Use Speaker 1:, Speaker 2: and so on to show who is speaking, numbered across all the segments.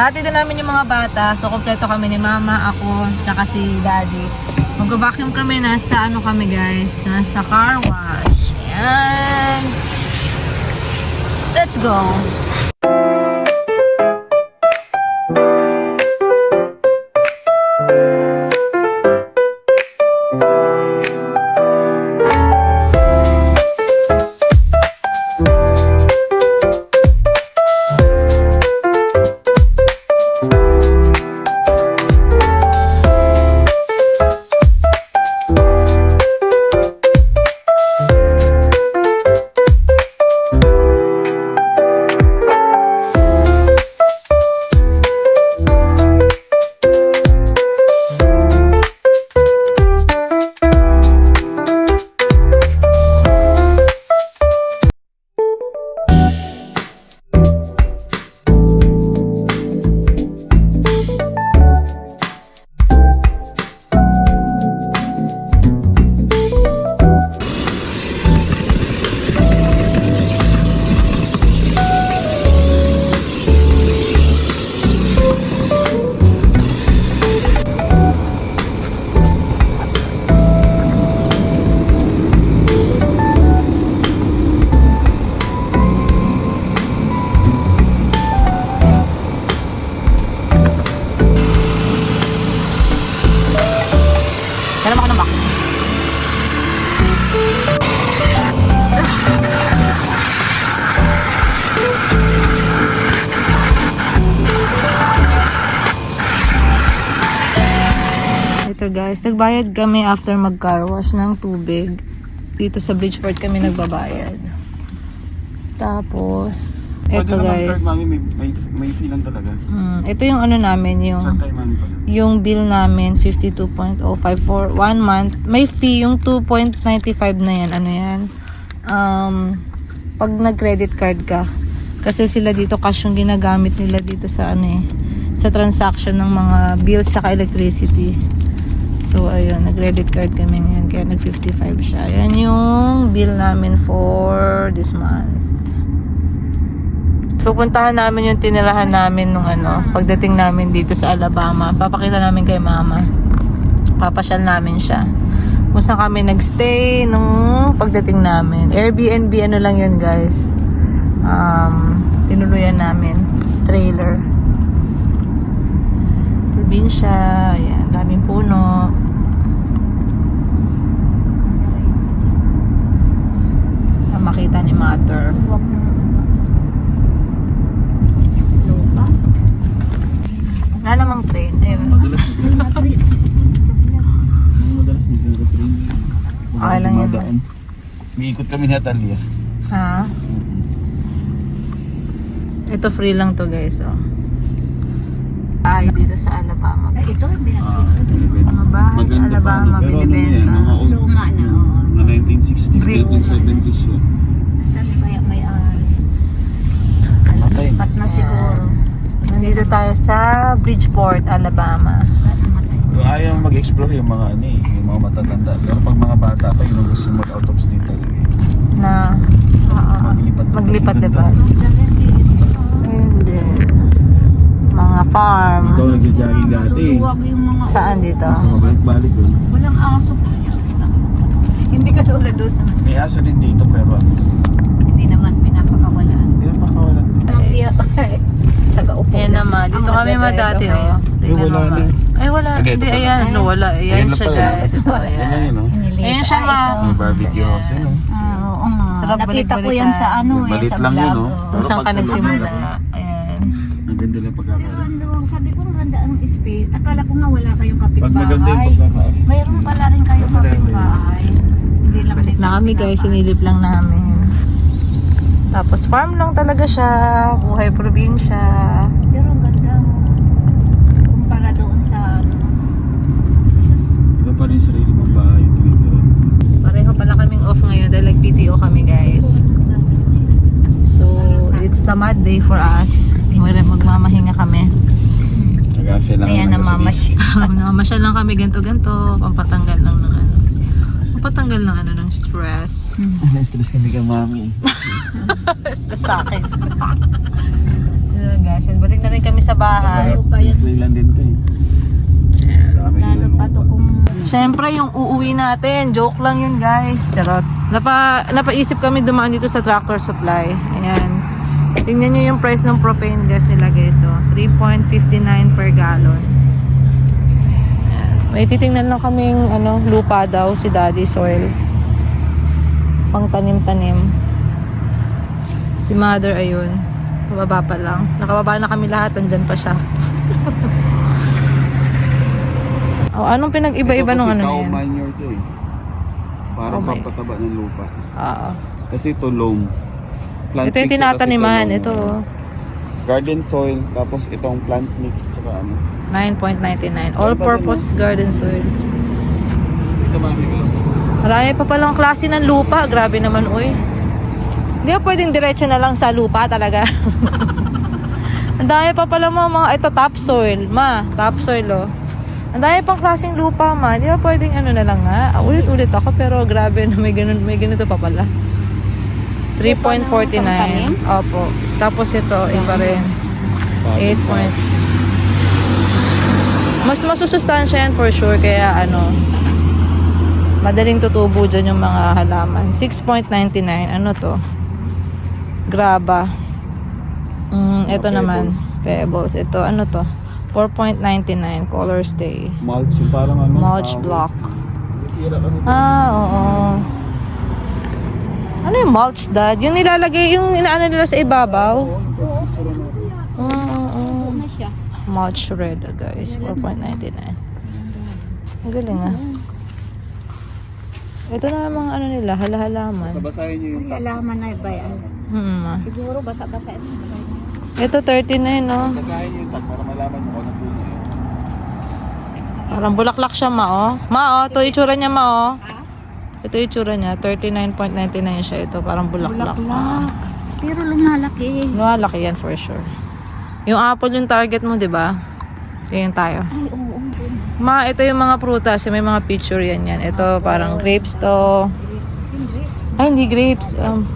Speaker 1: Dati din namin yung mga bata. So, kompleto kami ni mama, ako, tsaka si daddy. Mag-vacuum kami. Nasa ano kami guys? Nasa car wash. Ayan. Let's go. Ito guys, nagbayad kami after mag-car wash ng tubig. Dito sa Bridgeport kami nagbabayad. Tapos,
Speaker 2: Pwede naman
Speaker 1: guys.
Speaker 2: card, mami, may, may, may fee lang talaga.
Speaker 1: Mm, ito yung ano namin, yung
Speaker 2: Saan tayo, mami, pala?
Speaker 1: yung bill namin 52.05 for one month. May fee yung 2.95 na yan. Ano yan? Um, pag nag-credit card ka. Kasi sila dito cash yung ginagamit nila dito sa ano eh, sa transaction ng mga bills tsaka electricity. So ayun, nag-credit card kami ngayon kaya nag-55 siya. Yan yung bill namin for this month. So puntahan namin yung tinirahan namin nung ano, pagdating namin dito sa Alabama. Papakita namin kay mama. Papasyal namin siya. Kung saan kami nagstay nung pagdating namin. Airbnb ano lang yun guys. Um, tinuluyan namin. Trailer. Probinsya. Ayan, daming puno. Ah, makita ni mother.
Speaker 3: Lupa.
Speaker 1: Wala namang train. Ayun.
Speaker 2: Madalas Madalas dito yung train.
Speaker 1: Okay lang yun.
Speaker 2: Dumadaan. May ikot kami ni Atalia.
Speaker 1: Ha? Ito free lang to guys, oh. Ay, dito sa Alabama.
Speaker 3: Ay, ito,
Speaker 2: binibenta.
Speaker 1: Mga bahay sa Alabama,
Speaker 2: ano, ano
Speaker 1: binibenta.
Speaker 2: yan, mga old,
Speaker 3: Luma na.
Speaker 2: mga 1960s,
Speaker 1: Bricks.
Speaker 2: 1970s yun.
Speaker 3: Sabi kaya may ah, pat na siguro.
Speaker 1: Nandito tayo sa Bridgeport, Alabama.
Speaker 2: Ayaw mag-explore yung mga ano eh, yung mga matatanda. Pero pag mga bata pa, yun ang gusto mag-out of state talaga eh.
Speaker 1: Na ah,
Speaker 2: Maglipat.
Speaker 1: maglipat, diba?
Speaker 3: Dami.
Speaker 1: Ayun din. Farm.
Speaker 2: Ikaw nagja-jogging dati eh.
Speaker 3: Luwag yung mga...
Speaker 1: Saan dito?
Speaker 2: Mabalik-balik doon.
Speaker 3: Walang aso pa yan. Hindi ka tulad doon sa...
Speaker 2: May aso din dito pero ano,
Speaker 3: Hindi naman pinapakawalan.
Speaker 2: hindi na pakawalan.
Speaker 3: Ang iya pa eh. Taga-upo.
Speaker 1: Ayan naman. Dito kami madati, oh. Tingnan
Speaker 2: wala
Speaker 1: mo
Speaker 2: na.
Speaker 1: Ay, wala.
Speaker 2: Hindi,
Speaker 1: ayan. No, wala. Ayan siya, guys. Ito, ayan. Ayan siya, ma.
Speaker 2: May barbecue house?
Speaker 3: Ah, oo nga.
Speaker 1: Sarap
Speaker 3: Nakita ko yan sa ano eh,
Speaker 2: Balit
Speaker 3: sa
Speaker 2: lang yun,
Speaker 3: oh.
Speaker 1: Kung saan ka nagsimula.
Speaker 2: Ganda lang
Speaker 3: Pero
Speaker 2: pagkakaroon.
Speaker 3: ang luwang, sabi ko ang ganda ang space. Akala ko nga wala kayong
Speaker 2: Pag maganda yung
Speaker 3: kapitbahay.
Speaker 2: pagkakaroon.
Speaker 3: Mayroon pala rin kayong
Speaker 2: Marami.
Speaker 3: kapitbahay. Hindi lang
Speaker 1: Balik
Speaker 3: din
Speaker 1: na kami guys, sinilip lang namin. Tapos farm lang talaga siya, buhay probinsya.
Speaker 3: Pero ang ganda. Kumpara doon sa ano. Diyos,
Speaker 2: Iba pa rin yung sarili mong bahay yung tinitira.
Speaker 1: Pareho pala kaming off ngayon dahil nag-PTO kami guys. So, it's tamad day for us. Mag- Magmamahinga kami.
Speaker 2: Nag-aasay lang ng
Speaker 3: namamash.
Speaker 1: Namamasyal lang kami ganto-ganto, pampatanggal lang ng ano. Pampatanggal ng ano ng stress.
Speaker 2: gasolina. Na-stress kami kay mami.
Speaker 1: stress sa akin. so, guys, balik na rin kami sa bahay.
Speaker 3: Ano yan?
Speaker 2: Kailan din to eh. Dami
Speaker 3: Lalo pa to kung
Speaker 1: Siyempre, yung uuwi natin. Joke lang yun, guys. Charot. Napa, napaisip kami dumaan dito sa tractor supply. Ayan. Tingnan nyo yung price ng propane gas nila, guys. So, 3.59 per gallon. May titingnan lang kaming ano, lupa daw si Daddy Soil. Pang tanim-tanim. Si Mother, ayun. Pababa pa lang. Nakababa na kami lahat. Andyan pa siya. oh, anong pinag-iba-iba
Speaker 2: Ito
Speaker 1: nung ano
Speaker 2: cow
Speaker 1: yan?
Speaker 2: manure to eh. Para
Speaker 1: Oh
Speaker 2: pampataba ng lupa.
Speaker 1: Oo.
Speaker 2: Kasi ito loam. Plant
Speaker 1: Ito yung
Speaker 2: mix,
Speaker 1: tinataniman.
Speaker 2: loam.
Speaker 1: Ito, oh.
Speaker 2: Garden soil, tapos itong plant mix, tsaka ano.
Speaker 1: 9.99. All-purpose garden soil.
Speaker 2: Ito mami ko.
Speaker 1: Marami pa palang klase ng lupa. Grabe naman, uy. Hindi ba pwedeng diretso na lang sa lupa talaga? Ang dami pa pala mga, mga ito topsoil, ma. Topsoil, oh. Ang dami pang klaseng lupa, ma. Di ba pwedeng ano na lang nga? Ulit-ulit ako, pero grabe na may, ganun, may ganito pa pala. 3.49. Opo. Tapos ito, iba rin. 8 point. Mas masusustansya yan for sure. Kaya ano, madaling tutubo dyan yung mga halaman. 6.99. Ano to? Graba. Mm, ito
Speaker 2: Mga
Speaker 1: naman. Pebbles. Ito, ano to? 4.99. Color stay.
Speaker 2: Mulch, parang ano.
Speaker 1: Mulch block. Ah, oo. Ano yung mulch, dad? Yung nilalagay, yung inaano nila sa ibabaw? Oo,
Speaker 3: siya.
Speaker 1: Mulch red, guys. 4.99. Ang galing ah. Ito na yung mga ano nila, halahalaman.
Speaker 2: Sabasahin niyo yung
Speaker 3: Ay, alaman na ba yan?
Speaker 1: Hmm. ah.
Speaker 3: Siguro basa-basa ito.
Speaker 1: Ito 39, no?
Speaker 2: Basahin niyo yung tag para malaman niyo kung ano po niya.
Speaker 1: Parang bulaklak siya, ma, oh. Ma, oh. Ito yung itsura niya, ma, oh. Ito yung itsura niya. 39.99 siya ito. Parang bulaklak.
Speaker 3: Bulaklak. Pero lumalaki.
Speaker 1: Lumalaki yan for sure. Yung apple yung target mo, di ba? Ganyan tayo.
Speaker 3: Ay, oo.
Speaker 1: Ma, ito yung mga prutas. May mga picture yan yan. Ito parang grapes to. Ay, hindi grapes. Um.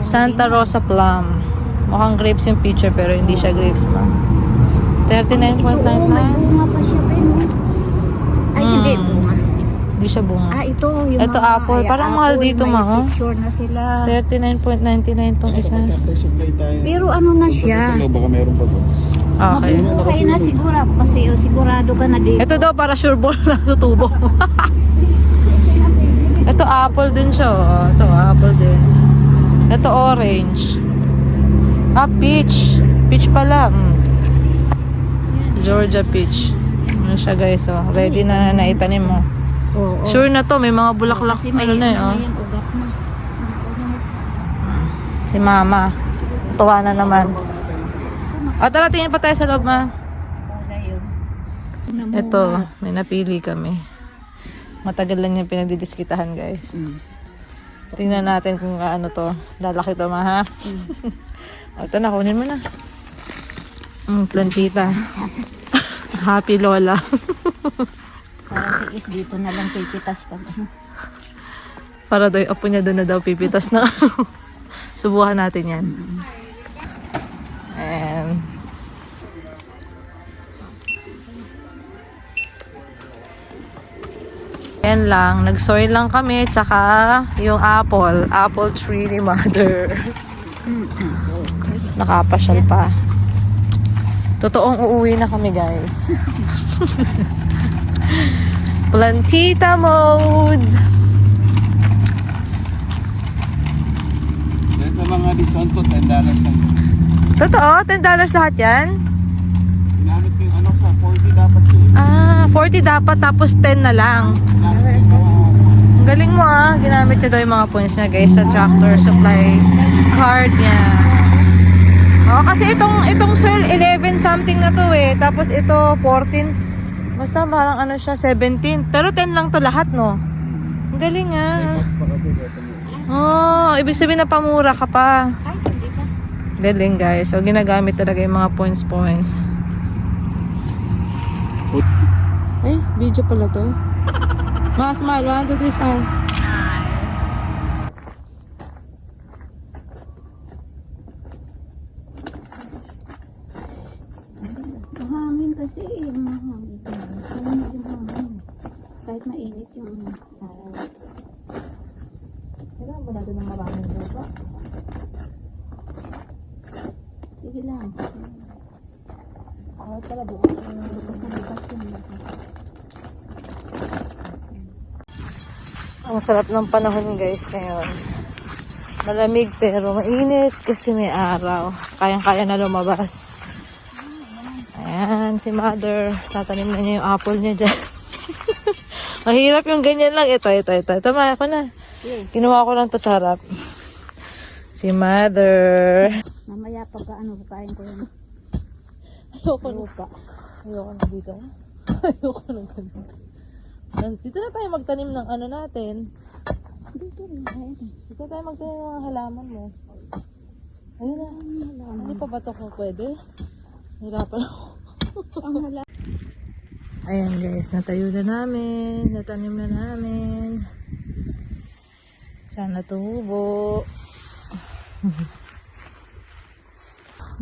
Speaker 1: Santa Rosa plum. Mukhang grapes yung picture pero hindi siya grapes ma. 39.99.
Speaker 3: Oo, may bunga pa siya, pero. Ay,
Speaker 1: Mm.
Speaker 3: hindi bunga.
Speaker 1: Hindi siya bunga.
Speaker 3: Ah, ito. Yung
Speaker 1: Ito,
Speaker 3: mga,
Speaker 1: apple.
Speaker 3: ay,
Speaker 1: Parang mahal dito, ma, oh.
Speaker 3: picture na sila.
Speaker 1: 39.99 tong isa.
Speaker 3: Pero ano na siya?
Speaker 2: baka meron pa to.
Speaker 1: Okay.
Speaker 3: Mabuhay na siguro kasi oh, sigurado ka na dito.
Speaker 1: Ito daw para sure ball na tutubo. Ito apple din siya. Oh. Ito apple din. Ito orange. Ah, peach. Peach pala. Mm. Georgia peach. Ano siya guys, oh. Ready na naitanim mo.
Speaker 3: Oo.
Speaker 1: Sure na to, may mga bulaklak.
Speaker 3: Kasi may
Speaker 1: Ano na eh, oh.
Speaker 3: yan, ugat na.
Speaker 1: Si mama. Tuwa na naman. O, tara, tingin pa tayo sa loob, ma. Ito, may napili kami. Matagal lang yung pinagdidiskitahan, guys. Tingnan natin kung ano to. Lalaki to, ma, ha? o, ito na, kunin mo na. Mm, plantita. Happy Lola.
Speaker 3: Is dito na lang pipitas pag ano.
Speaker 1: Para daw apo niya doon na daw pipitas na. Subukan natin yan. And... Yan lang. Nag-soy lang kami. Tsaka yung apple. Apple tree ni mother. Nakapasyal pa. Totoong uuwi na kami guys. Plantita mode!
Speaker 2: Sa mga discount ko, 10 dollars lang.
Speaker 1: Totoo? $10 lahat yan?
Speaker 2: Ginamit ko yung ano sa 40 dapat siya.
Speaker 1: Ah, 40 dapat tapos 10 na lang. Ang galing mo ah. Ginamit niya daw yung mga points niya guys sa tractor supply card niya. Oh, kasi itong itong soil 11 something na to eh. Tapos ito 14. Basta parang ano siya 17. Pero 10 lang to lahat no. Ang galing ah.
Speaker 2: tax pa kasi. Mo.
Speaker 1: Oh, ibig sabihin na pamura ka pa.
Speaker 3: Ay, hindi ka.
Speaker 1: Galing guys. So ginagamit talaga yung mga points points. Eh, video pala to. Ma, smile. One, two, three, smile.
Speaker 3: kasi yung mahangin. Malamig yung hangin. Kahit mainit yung araw.
Speaker 1: Ba natin ng maraming lupa?
Speaker 3: Sige lang.
Speaker 1: Ako pala bukas yung
Speaker 3: Bukas yung bukas.
Speaker 1: Ang sarap ng panahon guys ngayon. Malamig pero mainit kasi may araw. Kayang-kaya na lumabas. Ayan, si mother. Tatanim na niya yung apple niya dyan. Mahirap yung ganyan lang. Ito, ito, ito. Tama ako na. Kinuha ko lang to sa harap. Si mother.
Speaker 3: Mamaya pag ano, kain ko yun.
Speaker 1: Ayoko na.
Speaker 3: Lupa.
Speaker 1: Ayoko na dito. Ayoko na ganito. Dito na tayo magtanim ng ano natin.
Speaker 3: Dito rin.
Speaker 1: Dito tayo magtanim ng halaman mo. Ayun na. Hindi pa ba ito kung pwede? Hirapan ako.
Speaker 3: Ang.
Speaker 1: Ayan guys, natayo na namin. Natanim na namin. Sana tubo.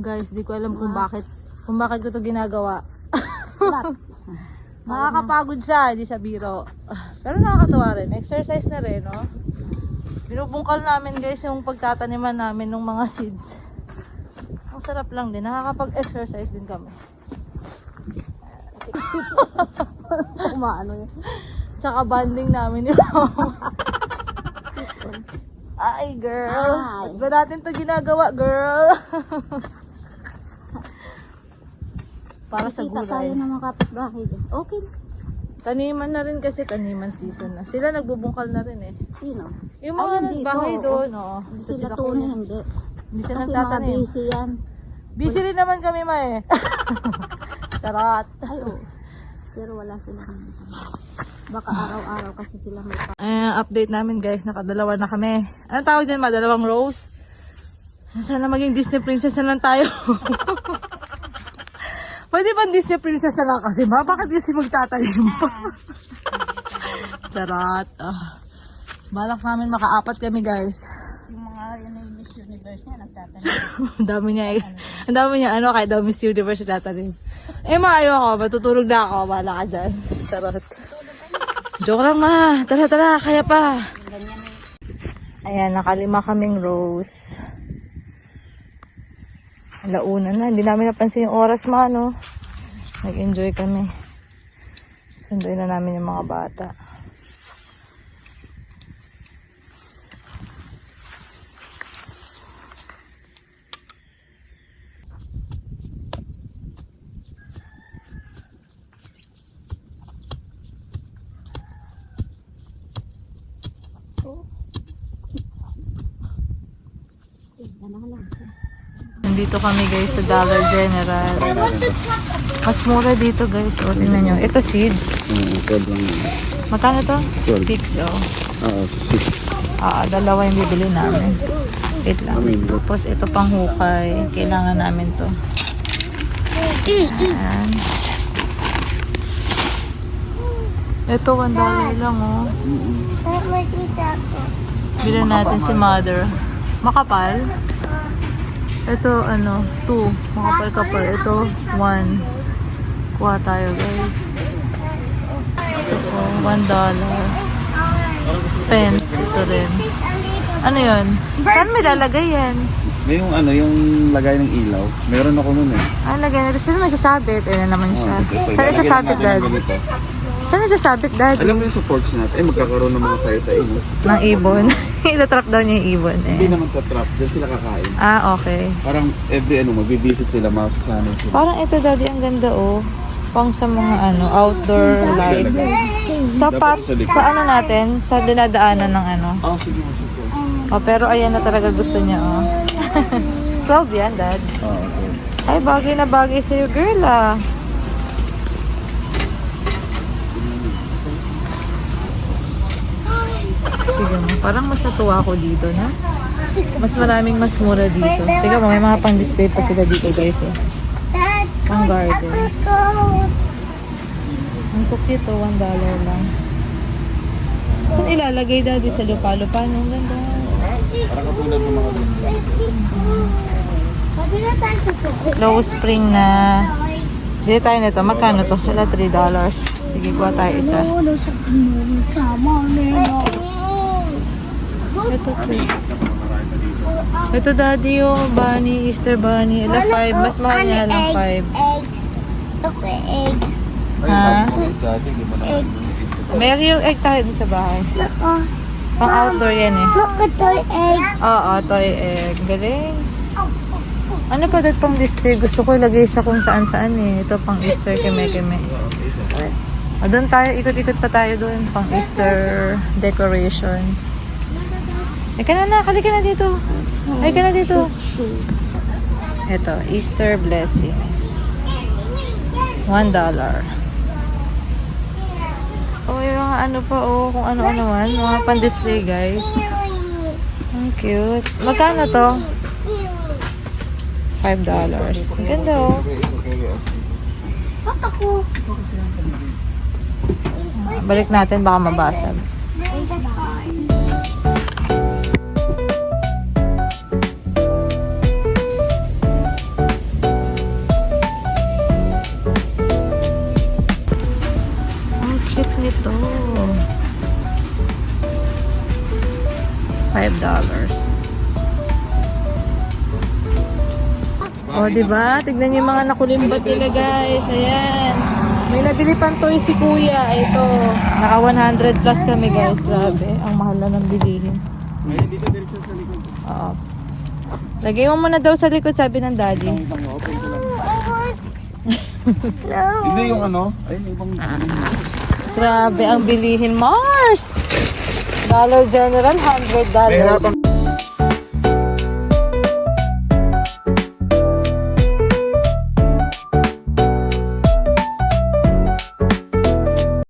Speaker 1: guys, di ko alam kung bakit kung bakit ko to ginagawa. Nakakapagod siya, hindi siya biro. Pero nakakatuwa rin. Exercise na rin, no? Binubungkal namin guys yung pagtataniman namin ng mga seeds. Ang sarap lang din. Nakakapag-exercise din kami.
Speaker 3: Kumaano yun.
Speaker 1: Tsaka banding namin yun. Ay, girl.
Speaker 3: Ay.
Speaker 1: Ba't ba natin to ginagawa, girl? Para sa
Speaker 3: Kita tayo
Speaker 1: gulay.
Speaker 3: ng mga kapitbahay. Okay.
Speaker 1: Taniman na rin kasi taniman season na. Sila nagbubungkal na rin eh.
Speaker 3: Sino?
Speaker 1: Yung mga
Speaker 3: Ay, hindi
Speaker 1: nagbahay doon, oo.
Speaker 3: Hindi sila tunay, hindi.
Speaker 1: Hindi sila
Speaker 3: Kasi mga
Speaker 1: nagtatanim.
Speaker 3: busy yan.
Speaker 1: Busy rin naman kami, ma eh. Charot.
Speaker 3: Ay, oo. Pero wala silang Baka araw-araw kasi sila may pa.
Speaker 1: Eh, update namin guys, nakadalawa na kami. Anong tawag dyan, ma? Dalawang rose? Sana maging Disney princess na lang tayo. Pwede ba Disney princess na lang kasi ma? Bakit Disney magtatanim pa? Charot. Ah. Balak namin makaapat kami guys.
Speaker 3: Yung mga yun yung Miss Universe niya, nagtatanim.
Speaker 1: Ang dami niya, eh. ang dami niya, ano, kahit daw Miss Universe na tatanim. Eh, ma, ayoko, matutulog na ako, bala ka dyan. Charot. Joke lang, ma. Tara, tara, kaya pa. Ayan, nakalima kaming rose. Alauna na, hindi namin napansin yung oras, ma, no? Nag-enjoy kami. Sunduin na namin yung mga bata.
Speaker 3: Yan na lang.
Speaker 1: Nandito kami guys sa Dollar General. Mas mura dito guys. O, tingnan nyo. Ito seeds.
Speaker 2: Mm, 12 lang yun.
Speaker 1: Magkano to?
Speaker 2: Twelve.
Speaker 1: 6 oh.
Speaker 2: Oo, 6.
Speaker 1: Ah, dalawa yung bibili namin. Wait lang.
Speaker 2: Amin.
Speaker 1: Tapos ito pang hukay. Kailangan namin to. Ayan. Ito, 1 dollar lang oh. Bilan natin si mother. Makapal. Ito, ano, 2. Makapal-kapal. Ito, 1. Kuha tayo, guys. Ito po, 1 dollar. Pens, ito rin. Ano yun? Saan may lalagay yan?
Speaker 2: May yung ano, yung lagay ng ilaw. Meron ako nun eh.
Speaker 1: Ah, lagay natin. Saan may sasabit? Ayan na naman siya.
Speaker 2: Oh,
Speaker 1: Saan isasabit, dad?
Speaker 2: ganito.
Speaker 1: Saan isasabit, dad?
Speaker 2: Alam mo yung supports natin, eh magkakaroon ng mga tayo-tayo. No?
Speaker 1: Ng ibon. Itatrap daw niya yung ibon
Speaker 2: Hindi
Speaker 1: eh.
Speaker 2: naman tatrap, dyan sila kakain.
Speaker 1: Ah, okay.
Speaker 2: Parang every ano, magbibisit sila, masasanay sila.
Speaker 1: Parang ito, daddy, ang ganda oh. Pang sa mga ano, outdoor light.
Speaker 2: Sa likod.
Speaker 1: sa ano natin, sa dinadaanan ng ano.
Speaker 2: Oh, sige mo, sige.
Speaker 1: Oh, pero ayan na talaga gusto niya oh. 12 yan, dad.
Speaker 2: Oh, okay.
Speaker 1: Ay, bagay na bagay sa'yo, girl ah. Tignan mo, parang mas natuwa ako dito, na? Mas maraming mas mura dito. Tignan mo, may mga pang-display pa sila dito, guys, eh. Pang garden. Ang cute to, one dollar lang. Saan ilalagay, daddy? Sa lupa-lupa? Ang ganda.
Speaker 2: Parang katulad ng mga.
Speaker 1: Low spring na Bili tayo nito. Magkano to? Wala, 3 dollars. Sige, kuha tayo isa. Ito, cute. Ito, daddy, yung bunny, Easter bunny. Ala, 5. Mas mahal niya lang 5.
Speaker 3: Eggs. Okay, eggs.
Speaker 2: Ay,
Speaker 1: Ha?
Speaker 2: dati,
Speaker 1: May real egg tayo din sa bahay.
Speaker 3: Look, oh.
Speaker 1: Pang outdoor yan eh.
Speaker 3: Look at the egg.
Speaker 1: Oo, toy egg. Galing. Ano pa dad pang display? Gusto ko ilagay sa kung saan saan eh. Ito pang Easter keme-keme. O, doon tayo, ikot-ikot pa tayo doon. Pang Easter decoration. Ay ka na na, kali ka na dito. Ay ka na dito. Ito, Easter blessings. One dollar. Oh, yung ano pa, oh, kung ano-ano man. Mga pan-display, guys. Ang cute. Magkano to? Five dollars. Ang ganda, oh. Balik natin, baka mabasag. O, di ba? Tignan niyo yung mga nakulimbat nila, guys. Ayan. May nabili pang toy si Kuya. Ito. Naka 100 plus kami, guys. Grabe. Ang mahal na ng bilihin.
Speaker 2: Ay, dito direksyon sa likod.
Speaker 1: Oo. Lagay mo muna daw sa likod, sabi ng daddy.
Speaker 2: Isang open ko lang.
Speaker 3: No.
Speaker 2: Hindi yung ano, ay ibang
Speaker 1: Grabe ang bilihin. Mars! Dollar General, $100.
Speaker 2: Mahirapan